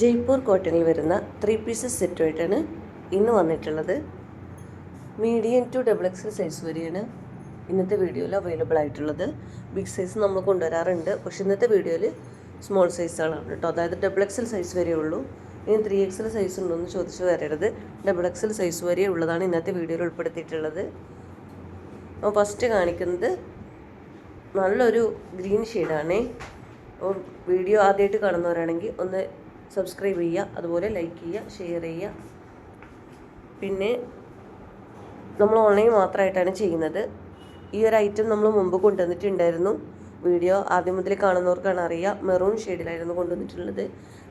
ജയ്പൂർ കോട്ടണിൽ വരുന്ന three pieces സെറ്റുമായിട്ടാണ് ഇന്ന് വന്നിട്ടുള്ളത്. Medium to double XL size വരെയാണ് ഇന്നത്തെ വീഡിയോയിൽ അവൈലബിൾ ആയിട്ടുള്ളത്. ബിഗ് സൈസ് നമ്മൾ കൊണ്ടുവരാറുണ്ട്. പക്ഷെ ഇന്നത്തെ വീഡിയോയിൽ സ്മോൾ സൈസുകളാണ് കേട്ടോ. അതായത് ഡബിൾ എക്സൽ സൈസ് വരെ ഉള്ളൂ. ഇനി ത്രീ എക്സൽ സൈസ് ഉണ്ടോ എന്ന് ചോദിച്ചു വരരുത്. ഡബിൾ എക്സൽ സൈസ് വരെ ഉള്ളതാണ് ഇന്നത്തെ വീഡിയോയിൽ ഉൾപ്പെടുത്തിയിട്ടുള്ളത്. അപ്പോൾ ഫസ്റ്റ് കാണിക്കുന്നത് നല്ലൊരു ഗ്രീൻ ഷെയ്ഡാണേ അപ്പോൾ വീഡിയോ ആദ്യമായിട്ട് കാണുന്നവരാണെങ്കിൽ ഒന്ന് സബ്സ്ക്രൈബ് ചെയ്യുക അതുപോലെ ലൈക്ക് ചെയ്യുക ഷെയർ ചെയ്യുക. പിന്നെ നമ്മൾ ഓൺലൈൻ മാത്രമായിട്ടാണ് ചെയ്യുന്നത്. ഈ ഒരു ഐറ്റം നമ്മൾ മുമ്പ് കൊണ്ടുവന്നിട്ടുണ്ടായിരുന്നു. വീഡിയോ ആദ്യം മുതൽ കാണുന്നവർക്കാണ് അറിയുക. മെറൂൺ ഷെയ്ഡിലായിരുന്നു കൊണ്ടുവന്നിട്ടുള്ളത്.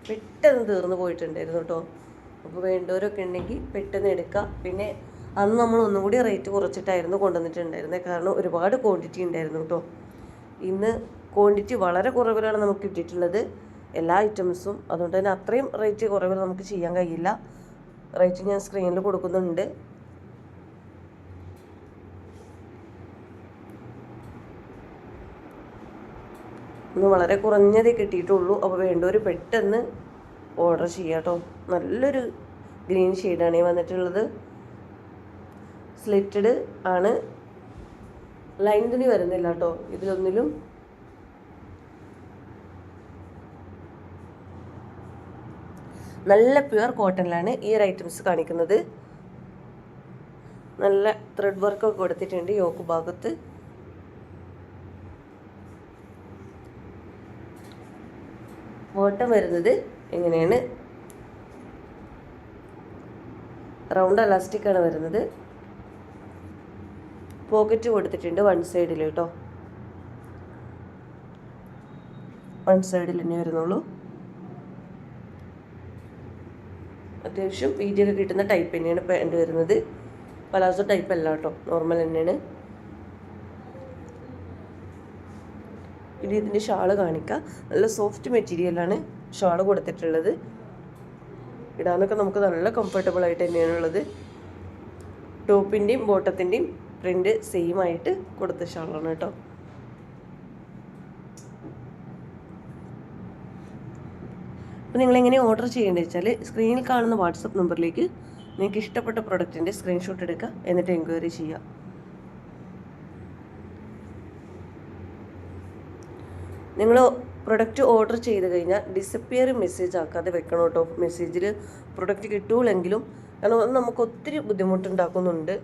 പെട്ടെന്ന് തീർന്നു പോയിട്ടുണ്ടായിരുന്നു കേട്ടോ. അപ്പോൾ വേണ്ടവരൊക്കെ ഉണ്ടെങ്കിൽ പെട്ടെന്ന് എടുക്കുക. പിന്നെ അന്ന് നമ്മൾ ഒന്നും കൂടി റേറ്റ് കുറച്ചിട്ടായിരുന്നു കൊണ്ടുവന്നിട്ടുണ്ടായിരുന്നത് കാരണം ഒരുപാട് ക്വാണ്ടിറ്റി ഉണ്ടായിരുന്നു കേട്ടോ. ഇന്ന് ക്വാണ്ടിറ്റി വളരെ കുറവിലാണ് നമുക്ക് കിട്ടിയിട്ടുള്ളത്. എല്ലാ ഐറ്റംസും അതുകൊണ്ട് തന്നെ അത്രയും റേറ്റ് കുറവിൽ നമുക്ക് ചെയ്യാൻ കഴിയില്ല. റേറ്റ് ഞാൻ സ്ക്രീനിൽ കൊടുക്കുന്നുണ്ട്. ഇന്ന് വളരെ കുറഞ്ഞതേ കിട്ടിയിട്ടുള്ളൂ. അപ്പോൾ വേണ്ടവർ പെട്ടെന്ന് ഓർഡർ ചെയ്യാം കേട്ടോ നല്ലൊരു ഗ്രീൻ ഷെയ്ഡാണ് ഈ വന്നിട്ടുള്ളത്. സ്ലിറ്റഡ് ആണ്. ലൈൻ തുണി വരുന്നില്ല കേട്ടോ ഇതിലൊന്നിലും നല്ല പ്യുവർ കോട്ടണിലാണ് ഈ ഒരു ഐറ്റംസ് കാണിക്കുന്നത്. നല്ല ത്രെഡ് വർക്കൊക്കെ കൊടുത്തിട്ടുണ്ട് യോക്ക് ഭാഗത്ത്. ബോട്ടം വരുന്നത് എങ്ങനെയാണ്? റൗണ്ട് അലാസ്റ്റിക് ആണ് വരുന്നത്. പോക്കറ്റ് കൊടുത്തിട്ടുണ്ട് വൺ സൈഡിൽ കേട്ടോ. വൺ സൈഡിൽ തന്നെ വരുന്നുള്ളൂ. അത്യാവശ്യം വീതിയൊക്കെ കിട്ടുന്ന ടൈപ്പ് തന്നെയാണ് പാന്റ് വരുന്നത്. പലാസോ ടൈപ്പ് അല്ല കേട്ടോ നോർമൽ തന്നെയാണ്. ഇനി ഇതിന്റെ ഷാൾ കാണിക്കാം. നല്ല സോഫ്റ്റ് മെറ്റീരിയലാണ് ഷാൾ കൊടുത്തിട്ടുള്ളത്. ഇടാനൊക്കെ നമുക്ക് നല്ല കംഫർട്ടബിൾ ആയിട്ട് തന്നെയാണ് ഉള്ളത്. ടോപ്പിന്റെയും ബോട്ടത്തിന്റെയും പ്രിന്റ് സെയിം ആയിട്ട് കൊടുത്ത ഷാളാണ് കേട്ടോ. അപ്പോൾ നിങ്ങളെങ്ങനെ ഓർഡർ ചെയ്യേണ്ടത് വെച്ചാൽ സ്ക്രീനിൽ കാണുന്ന വാട്സപ്പ് നമ്പറിലേക്ക് നിങ്ങൾക്ക് ഇഷ്ടപ്പെട്ട പ്രൊഡക്റ്റിന്റെ സ്ക്രീൻഷോട്ട് എടുക്കുക. എന്നിട്ട് എൻക്വയറി ചെയ്യുക. നിങ്ങൾ പ്രൊഡക്റ്റ് ഓർഡർ ചെയ്ത് കഴിഞ്ഞാൽ ഡിസപ്പിയർ മെസ്സേജ് ആക്കാതെ വെക്കണം കേട്ടോ മെസ്സേജിൽ പ്രൊഡക്റ്റ് കിട്ടൂലെങ്കിലും. കാരണം നമുക്ക് ഒത്തിരി ബുദ്ധിമുട്ടുണ്ടാക്കുന്നുണ്ട്.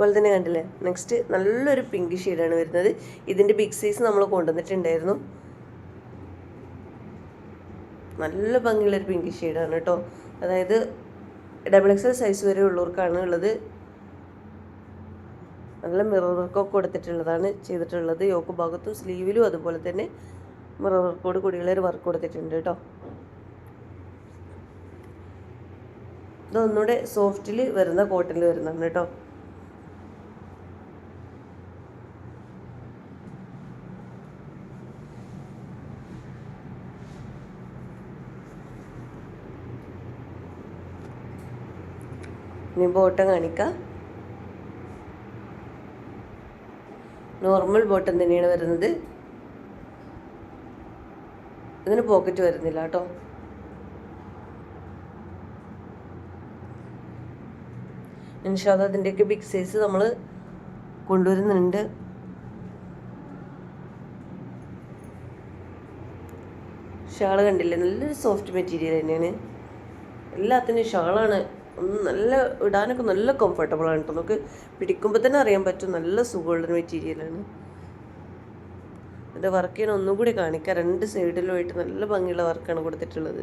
അതുപോലെ തന്നെ കണ്ടില്ലേ? നെക്സ്റ്റ് നല്ലൊരു പിങ്ക് ഷെയ്ഡാണ് വരുന്നത്. ഇതിന്റെ ബിഗ് സൈസ് നമ്മൾ കൊണ്ടുവന്നിട്ടുണ്ടായിരുന്നു. നല്ല ഭംഗിയുള്ളൊരു പിങ്ക് ഷെയ്ഡാണ് കേട്ടോ. അതായത് ഡബിൾ എക്സൽ സൈസ് വരെ ഉള്ളവർക്കാണ് ഉള്ളത്. നല്ല മിറർ വർക്കൊക്കെ കൊടുത്തിട്ടുള്ളതാണ് ചെയ്തിട്ടുള്ളത്. യോക്ക് ഭാഗത്തും സ്ലീവിലും അതുപോലെ തന്നെ മിറർ വർക്കോട് കൂടിയുള്ള ഒരു വർക്ക് കൊടുത്തിട്ടുണ്ട് കേട്ടോ. ഇതൊന്നുകൂടെ സോഫ്റ്റിൽ വരുന്ന കോട്ടണിൽ വരുന്നതാണ് കേട്ടോ. ഇനി ബോട്ടം കാണിക്കാം. നോർമൽ ബോട്ടം തന്നെയാണ് വരുന്നത്. ഇതിന് പോക്കറ്റ് വരുന്നില്ല കേട്ടോ. ഇൻഷാദ് അതിന്റെയൊക്കെ ബിഗ് സൈസ് നമ്മൾ കൊണ്ടുവരുന്നുണ്ട്. ഷാൾ കണ്ടില്ലേ? നല്ലൊരു സോഫ്റ്റ് മെറ്റീരിയൽ തന്നെയാണ്. എല്ലാത്തിനും ഷാളാണ്. നല്ല ഇടാനൊക്കെ നല്ല കംഫർട്ടബിൾ ആണ് കേട്ടോ നമുക്ക് പിടിക്കുമ്പോൾ തന്നെ അറിയാൻ പറ്റും. നല്ല സുഖമുള്ളൊരു മെറ്റീരിയലാണ് ഇതിന്റെ വർക്ക് ചെയ്യാൻ ഒന്നും കൂടി കാണിക്കാം. രണ്ട് സൈഡിലുമായിട്ട് നല്ല ഭംഗിയുള്ള വർക്കാണ് കൊടുത്തിട്ടുള്ളത്.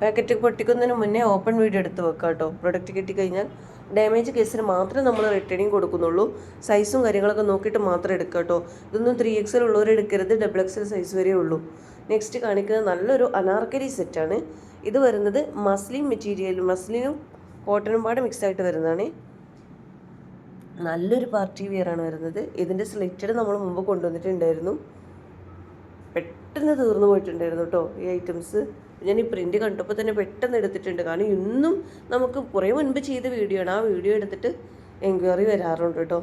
പാക്കറ്റ് പൊട്ടിക്കുന്നതിന് മുന്നേ ഓപ്പൺ വീഡിയോ എടുത്ത് വെക്കാം കേട്ടോ പ്രൊഡക്റ്റ് കിട്ടിക്കഴിഞ്ഞാൽ ഡാമേജ് കേസിന് മാത്രമേ നമ്മൾ റിട്ടേണിങ് കൊടുക്കുന്നുള്ളൂ. സൈസും കാര്യങ്ങളൊക്കെ നോക്കിയിട്ട് മാത്രം എടുക്കുക കേട്ടോ. ഇതൊന്നും ത്രീ എക്സൽ ഉള്ളവർ എടുക്കരുത്. ഡബിൾ എക്സൽ സൈസ് വരെ ഉള്ളൂ. നെക്സ്റ്റ് കാണിക്കുന്നത് നല്ലൊരു അനാർക്കലി സെറ്റാണ് ഇത് വരുന്നത് മസ്ലിൻ മെറ്റീരിയൽ മസ്ലിനും കോട്ടനും പാടെ മിക്സ് ആയിട്ട് വരുന്നതാണ്. നല്ലൊരു പാർട്ടി വെയർ ആണ് വരുന്നത്. ഇതിന്റെ സ്ലിറ്റഡ് നമ്മൾ മുമ്പ് കൊണ്ടുവന്നിട്ടുണ്ടായിരുന്നു. പെട്ടെന്ന് തീർന്നു പോയിട്ടുണ്ടായിരുന്നു കേട്ടോ ഈ ഐറ്റംസ് ഞാൻ ഈ പ്രിന്റ് കണ്ടപ്പോൾ തന്നെ പെട്ടെന്ന് എടുത്തിട്ടുണ്ട്. കാരണം ഇന്നും നമുക്ക് കുറേ മുൻപ് ചെയ്ത വീഡിയോ ആണ്. ആ വീഡിയോ എടുത്തിട്ട് എൻക്വയറി വരാറുണ്ട് കേട്ടോ.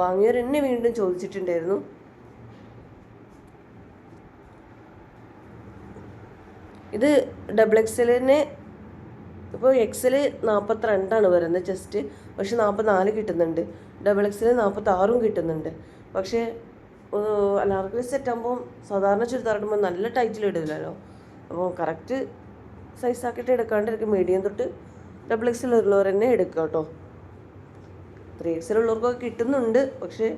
വാങ്ങിയവർ എന്നെ വീണ്ടും ചോദിച്ചിട്ടുണ്ടായിരുന്നു. ഇത് ഡബിൾ എക്സലിന് ഇപ്പോൾ എക്സൽ നാൽപ്പത്തിരണ്ടാണ് വരുന്നത് ജസ്റ്റ് പക്ഷെ നാൽപ്പത്തിനാല് കിട്ടുന്നുണ്ട്. ഡബിൾ എക്സൽ നാൽപ്പത്താറും കിട്ടുന്നുണ്ട്. പക്ഷേ അലാർക്കിൽ സെറ്റ് ആകുമ്പോൾ സാധാരണ ചുരിദാർ ഇടുമ്പോൾ നല്ല ടൈറ്റിൽ ഇടില്ലല്ലോ അപ്പോൾ കറക്റ്റ് സൈസ് ആക്കിയിട്ട് എടുക്കാണ്ടിരിക്കും മീഡിയം തൊട്ട് ഡബിൾ എക്സൽ ഉള്ളവർ തന്നെ എടുക്കുക കേട്ടോ. ത്രീ എക്സൽ ഉള്ളവർക്കൊക്കെ കിട്ടുന്നുണ്ട്. പക്ഷേ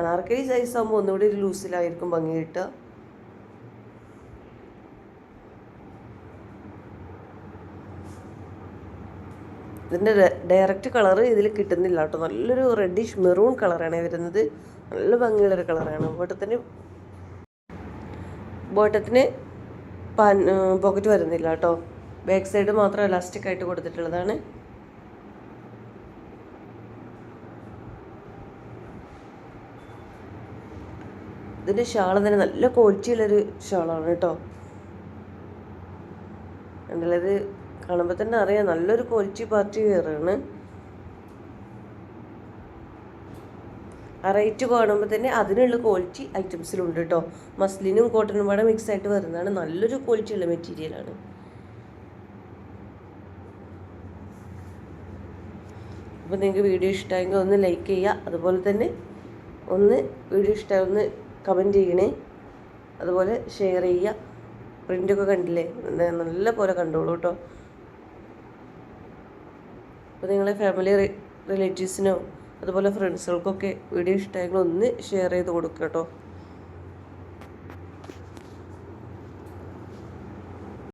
അനാർക്കലി സൈസ് ആകുമ്പോൾ ഒന്നുകൂടി ഒരു ലൂസിലായിരിക്കും ഭംഗി കിട്ടുക. ഇതിന്റെ ഡയറക്റ്റ് കളർ ഇതിൽ കിട്ടുന്നില്ല കേട്ടോ. നല്ലൊരു റെഡിഷ് മെറൂൺ കളറാണ് വരുന്നത്. നല്ല ഭംഗിയുള്ളൊരു കളറാണ് ബോട്ടത്തിന് ബോട്ടത്തിന് പാൻ പോക്കറ്റ് വരുന്നില്ല കേട്ടോ. ബാക്ക് സൈഡ് മാത്രം ഇലാസ്റ്റിക് ആയിട്ട് കൊടുത്തിട്ടുള്ളതാണ്. ഇതിന്റെ ഷാൾ തന്നെ നല്ല ക്വാളിറ്റിയുള്ളൊരു ഷാളാണ് കേട്ടോ. ഇത് കാണുമ്പോൾ തന്നെ അറിയാം നല്ലൊരു ക്വാളിറ്റി പാർട്ടി വെയറാണ് ആ റേറ്റ് കാണുമ്പോൾ തന്നെ അതിനുള്ള ക്വാളിറ്റി ഐറ്റംസിലുണ്ട് കേട്ടോ മസ്ലിനും കോട്ടനും പാടെ മിക്സ് ആയിട്ട് വരുന്നതാണ്. നല്ലൊരു ക്വാളിറ്റി ഉള്ള മെറ്റീരിയലാണ് അപ്പോൾ നിങ്ങൾക്ക് വീഡിയോ ഇഷ്ടമായെങ്കിൽ ഒന്ന് ലൈക്ക് ചെയ്യുക അതുപോലെ തന്നെ ഒന്ന് വീഡിയോ ഇഷ്ടമായി ഒന്ന് കമന്റ് ചെയ്യണേ. അതുപോലെ ഷെയർ ചെയ്യുക പ്രിന്റൊക്കെ കണ്ടില്ലേ? നല്ല പോലെ കണ്ടോളൂ കേട്ടോ അപ്പോൾ നിങ്ങളെ ഫാമിലി റിലേറ്റീവ്സിനോ അതുപോലെ ഫ്രണ്ട്സുകൾക്കൊക്കെ വീഡിയോ ഇഷ്ടമായെങ്കിൽ ഒന്ന് ഷെയർ ചെയ്ത് കൊടുക്കുക കേട്ടോ.